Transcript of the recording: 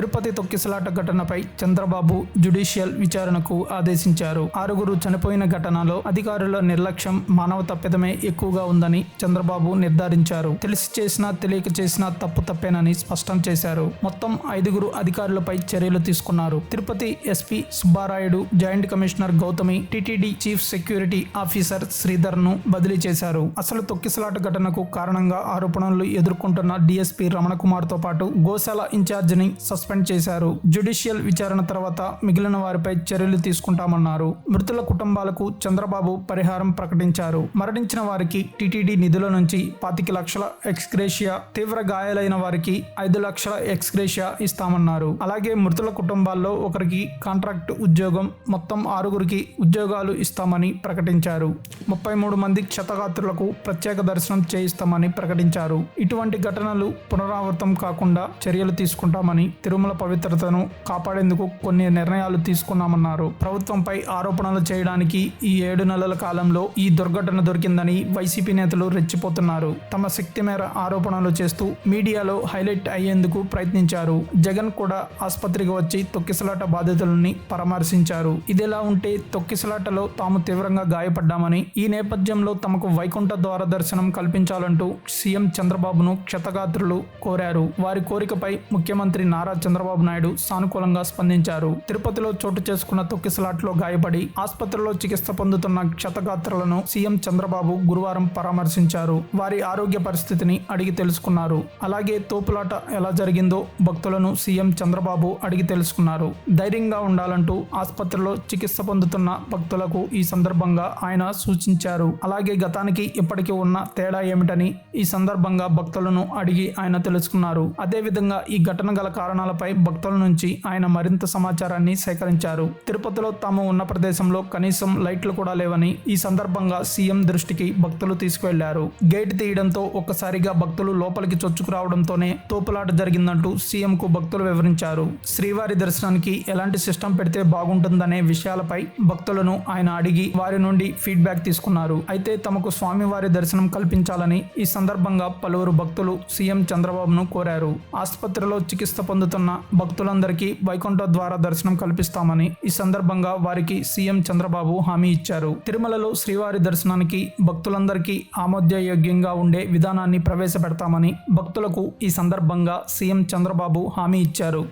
తిరుపతి తొక్కిసలాట ఘటనపై చంద్రబాబు జ్యుడిషియల్ విచారణకు ఆదేశించారు. ఆరుగురు చనిపోయిన ఘటనలో అధికారుల నిర్లక్ష్యం మానవ తప్పిదమే ఎక్కువగా ఉందని చంద్రబాబు నిర్ధారించారు. తెలిసి చేసినా తెలియక చేసినా తప్పు తప్పేనని స్పష్టం చేశారు. మొత్తం ఐదుగురు అధికారులపై చర్యలు తీసుకున్నారు. Tirupati SP Subbarayudu joint commissioner Gautami TTD chief security officer శ్రీధర్ను బదిలీ చేశారు. అసలు తొక్కిసలాట ఘటనకు కారణంగా ఆరోపణలు ఎదుర్కొంటున్న డిఎస్పీ రమణకుమార్తో పాటు గోశాల ఇన్ఛార్జిని సస్పెండ్ చేశారు. జ్యుడిషియల్ విచారణ తర్వాత మిగిలిన వారిపై చర్యలు తీసుకుంటామన్నారు. మృతుల కుటుంబాలకు చంద్రబాబు పరిహారం ప్రకటించారు. మరణించిన వారికి టీటీడీ నిధుల నుంచి పాతిక లక్షల ఎక్స్గ్రేషియా తీవ్ర గాయాలైన వారికి ఐదు లక్షల ఎక్స్గ్రేషియా ఇస్తామన్నారు. అలాగే మృతుల కుటుంబాల్లో ఒకరికి కాంట్రాక్ట్ ఉద్యోగం మొత్తం ఆరుగురికి ఉద్యోగాలు ఇస్తామని ప్రకటించారు. ముప్పై మూడు మంది క్షతగాత్రులకు ప్రత్యేక దర్శనం చేయిస్తామని ప్రకటించారు. ఇటువంటి ఘటనలు పునరావృతం కాకుండా చర్యలు తీసుకుంటామని తిరుమల పవిత్రతను కాపాడేందుకు కొన్ని నిర్ణయాలు తీసుకున్నామన్నారు. ప్రభుత్వంపై ఆరోపణలు చేయడానికి ఈ ఏడు నెలల కాలంలో ఈ దుర్ఘటన దొరికిందని వైసీపీ నేతలు రెచ్చిపోతున్నారు. తమ శక్తి మేర ఆరోపణలు చేస్తూ మీడియాలో హైలైట్ అయ్యేందుకు ప్రయత్నించారు. జగన్ కూడా ఆసుపత్రికి వచ్చి తొక్కిసలాట బాధితులని పరామర్శించారు. ఇదిలా ఉంటే తొక్కిసలాటలో తాము తీవ్రంగా గాయపడ్డామని ఈ నేపథ్యంలో తమకు వైకుంఠ ద్వార దర్శనం కల్పించాలంటూ సీఎం చంద్రబాబును క్షతగాత్రులు కోరారు. వారి కోరికపై ముఖ్యమంత్రి నారా చంద్రబాబు నాయుడు సానుకూలంగా స్పందించారు. తిరుపతిలో చోటు చేసుకున్న తొక్కిసలాట్లో గాయపడి ఆసుపత్రిలో చికిత్స పొందుతున్న క్షతగాత్రులను సీఎం చంద్రబాబు గురువారం పరామర్శించారు. వారి ఆరోగ్య పరిస్థితిని అడిగి తెలుసుకున్నారు. అలాగే తోపులాట ఎలా జరిగిందో భక్తులను సీఎం చంద్రబాబు అడిగి తెలుసుకున్నారు. ధైర్యంగా ఉండాలంటూ ఆసుపత్రిలో చికిత్స పొందుతున్న భక్తులకు ఈ సందర్భంగా ఆయన సూచించారు. అలాగే గతానికి ఇప్పటికీ ఉన్న తేడా ఏమిటని ఈ సందర్భంగా భక్తులను అడిగి ఆయన తెలుసుకున్నారు. అదేవిధంగా ఈ ఘటన గల కారణాలపై భక్తుల నుంచి ఆయన మరింత సమాచారాన్ని సేకరించారు. తిరుపతిలో తాము ఉన్న ప్రదేశంలో కనీసం లైట్లు కూడా లేవని ఈ సందర్భంగా సీఎం దృష్టికి భక్తులు తీసుకువెళ్ళారు. గేట్ తీయడంతో ఒక్కసారిగా భక్తులు లోపలికి చొచ్చుకురావడంతోనే తోపులాట జరిగిందంటూ సీఎం కు భక్తులు వివరించారు. శ్రీవారి దర్శనానికి ఎలాంటి సిస్టమ్ పెడితే బాగుంటుందనే విషయాలపై భక్తులను ఆయన అడిగి వారి నుండి ఫీడ్బ్యాక్ తీసుకున్నారు. అయితే తమకు స్వామివారి దర్శనం కల్పించాలని ఈ సందర్భంగా పలువురు భక్తులు సీఎం చంద్రబాబును కోరారు. ఆసుపత్రిలో చికిత్స పొందుతున్న భక్తులందరికీ వైకుంఠ ద్వార దర్శనం కల్పిస్తామని ఈ సందర్భంగా వారికి సీఎం చంద్రబాబు హామీ ఇచ్చారు. తిరుమలలో శ్రీవారి దర్శనానికి భక్తులందరికీ ఆమోదయోగ్యంగా ఉండే విధానాన్ని ప్రవేశపెడతామని భక్తులకు ఈ సందర్భంగా సీఎం చంద్రబాబు హామీ ఇచ్చారు.